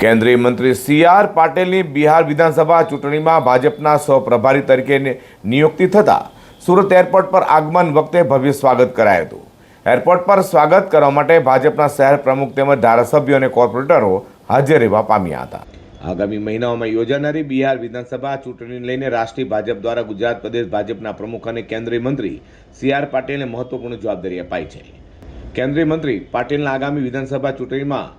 કેન્દ્રીય મંત્રી C R પાટેલની Bihar વિધાનસભા ચૂંટણીમાં ભાજપના સહપ્રભારી તરીકે નિયુક્તિ થતાં સુરત એરપોર્ટ પર આગમન વખતે ભવ્ય સ્વાગત કરાયું હતું. એરપોર્ટ પર સ્વાગત કરવા માટે ભાજપના શહેર પ્રમુખ તેમજ ધારાસભ્યો અને કોર્પોરેટરો હાજર રહેવા પામ્યા હતા. આગામી મહિનાઓમાં યોજાનારી બિહાર વિધાનસભા ચૂંટણીને લઈને રાષ્ટ્રીય ભાજપ દ્વારા ગુજરાત પ્રદેશ ભાજપના પ્રમુખ અને કેન્દ્રીય મંત્રી સી આર પાટીલને મહત્વપૂર્ણ જવાબદારી અપાઈ છે. કેન્દ્રીય મંત્રી પાટીલના આગામી વિધાનસભા ચૂંટણીમાં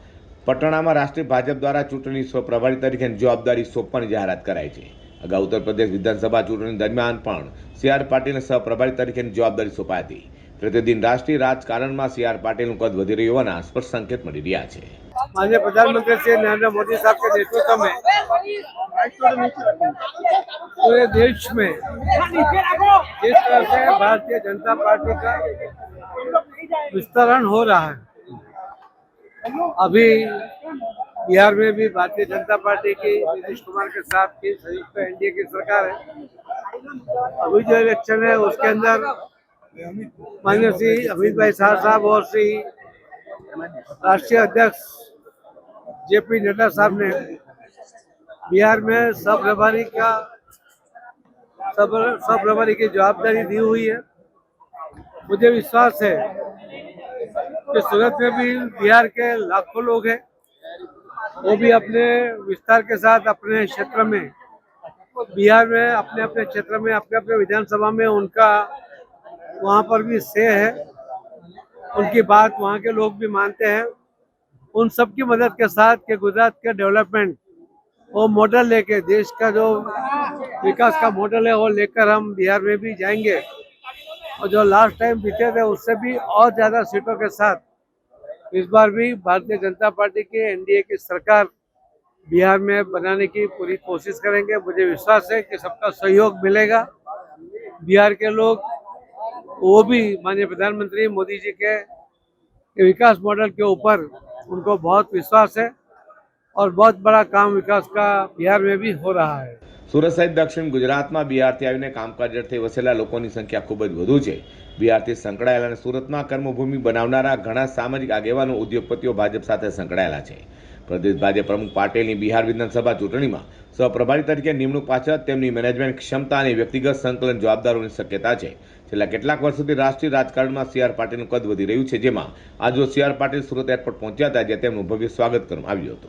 પટણામાં રાષ્ટ્રીય ભાજપ દ્વારા ચૂંટણી સ્વપ્રભારી તરીકેની જવાબદારી સોંપવાની જાહેરાત કરાઈ છે અગાઉ ઉત્તર પ્રદેશ વિધાનસભા ચૂંટણી દરમિયાન પણ સી આર પાટીલને સહપ્રભારી તરીકેની જવાબદારી સોંપાઈ હતી પ્રતિદિન રાષ્ટ્રીય રાજકારણમાં સી આર પાટીલનું કદ વધી રહ્યું હોવાના સ્પષ્ટ સંકેત મળી રહ્યા છે माननीय प्रधानमंत्री श्री नरेंद्र मोदी साहब के नेतृत्व में पूरे देश में जिस तरह से भारतीय जनता पार्टी का विस्तरण हो रहा है अभी बिहार में भी भारतीय जनता पार्टी की नीतीश कुमार के साथ की संयुक्त एनडीए की सरकार है अभी जो इलेक्शन है उसके अंदर माननीय श्री अमित भाई शाह साहब और श्री राष्ट्रीय अध्यक्ष जेपी नड्डा साहब ने बिहार में सब प्रभारी का सब सब प्रभारी की जवाबदारी दी हुई है मुझे विश्वास है कि सूरत में भी बिहार के लाखों लोग हैं। वो भी अपने विस्तार के साथ अपने क्षेत्र में, बिहार में अपने अपने क्षेत्र में, अपने अपने विधानसभा में उनका वहाँ पर भी से है। उनकी बात वहाँ के लोग भी मानते हैं। उन सब की मदद के साथ के गुजरात के डेवलपमेंट, वो मॉडल लेके देश का जो विकास का मॉडल है, वो लेकर हम बिहार में भी जाएँगे। और जो लास्ट टाइम बीते थे, उससे भी और ज़्यादा सीटों के साथ। इस बार भी भारतीय जनता पार्टी की एनडीए की सरकार बिहार में बनाने की पूरी कोशिश करेंगे। मुझे विश्वास है कि सबका सहयोग मिलेगा। बिहार के लोग, वो भी माननीय प्रधानमंत्री मोदी जी के विकास मॉडल के ऊपर उनको बहुत विश्वास है और बहुत बड़ा काम विकास का बिहार में भी हो रहा है। સુરત સહિત દક્ષિણ ગુજરાતમાં બિહારથી આવીને કામકાજ અર્થે વસેલા લોકોની સંખ્યા ખૂબ જ વધુ છે. બિહારથી સંકળાયેલા અને સુરતમાં કર્મભૂમિ બનાવનારા ઘણા સામાજિક આગેવાનો, ઉદ્યોગપતિઓ ભાજપ સાથે સંકળાયેલા છે. પ્રદેશ ભાજપ પ્રમુખ પાટેલની બિહાર વિધાનસભા ચૂંટણીમાં સહપ્રભારી તરીકે નિમણૂક પાછળ તેમની મેનેજમેન્ટ ક્ષમતા અને વ્યક્તિગત સંકલન જવાબદારોની શક્યતા છે. છેલ્લા કેટલાક વર્ષોથી રાષ્ટ્રીય રાજકારણમાં સી આર પાટીલનું કદ વધી રહ્યું છે, જેમાં આજે C R Patil Surat airport પહોંચ્યા હતા, જ્યાં તેમનું ભવ્ય સ્વાગત કરવામાં આવ્યું હતું.